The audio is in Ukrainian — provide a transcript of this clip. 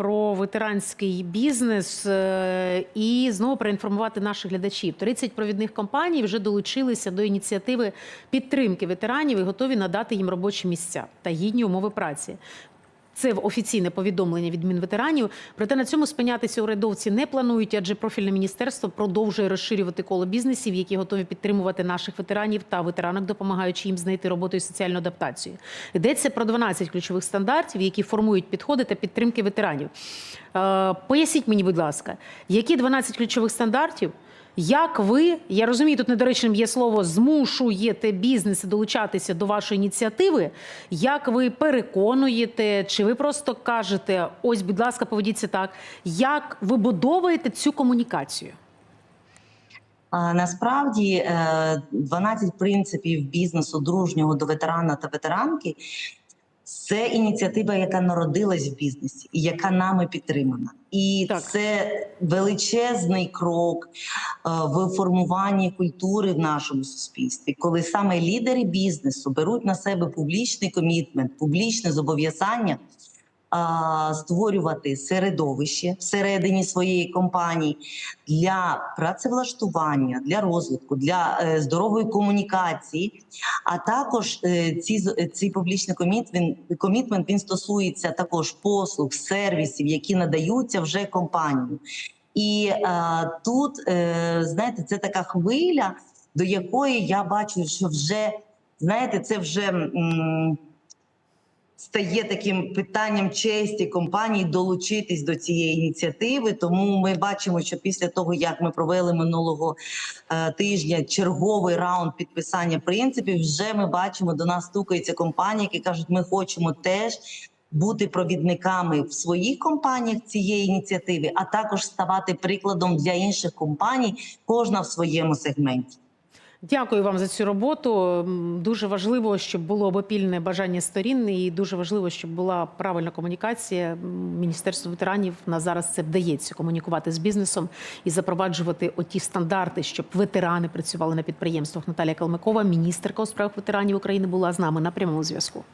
про ветеранський бізнес е, і знову проінформувати наших глядачів. 30 провідних компаній вже долучилися до ініціативи підтримки ветеранів і готові надати їм робочі місця та гідні умови праці. Це в офіційне повідомлення від Мінветеранів. Проте на цьому спинятися урядовці не планують, адже профільне міністерство продовжує розширювати коло бізнесів, які готові підтримувати наших ветеранів та ветеранок, допомагаючи їм знайти роботу і соціальну адаптацію. Йдеться про 12 ключових стандартів, які формують підходи та підтримки ветеранів. Е, Поясніть мені, будь ласка, які 12 ключових стандартів? Як ви, я розумію, тут недоречним є слово змушуєте бізнеси долучатися до вашої ініціативи? Як ви переконуєте, чи ви просто кажете, ось, будь ласка, поведіться так? Як вибудовуєте цю комунікацію? Насправді е, 12 принципів бізнесу дружнього до ветерана та ветеранки це ініціатива, яка народилась в бізнесі і яка нами підтримана. І Так. це величезний крок е, в формуванні культури в нашому суспільстві, коли саме лідери бізнесу беруть на себе публічний комітмент, публічне зобов'язання створювати середовище всередині своєї компанії для працевлаштування, для розвитку, для е, здорової комунікації. А також е, ці е, ці публічний комітмент, комітмент він стосується також послуг, сервісів, які надаються вже компанію. І е, тут е, знаєте, це така хвиля, до якої я бачу, що вже знаєте, це вже. м, стає таким питанням честі компаній долучитись до цієї ініціативи. Тому ми бачимо, що після того як ми провели минулого е, тижня черговий раунд підписання принципів, вже ми бачимо, до нас стукаються компанії, які кажуть, ми хочемо теж. Бути провідниками в своїх компаніях цієї ініціативи, а також ставати прикладом для інших компаній, кожна в своєму сегменті. Дякую вам за цю роботу. Дуже важливо, щоб було обопільне бажання сторін, і дуже важливо, щоб була правильна комунікація. Міністерство ветеранів на зараз це вдається комунікувати з бізнесом і запроваджувати оті стандарти, щоб ветерани працювали на підприємствах. Наталія Калмикова, міністерка у справах ветеранів України, була з нами на прямому зв'язку.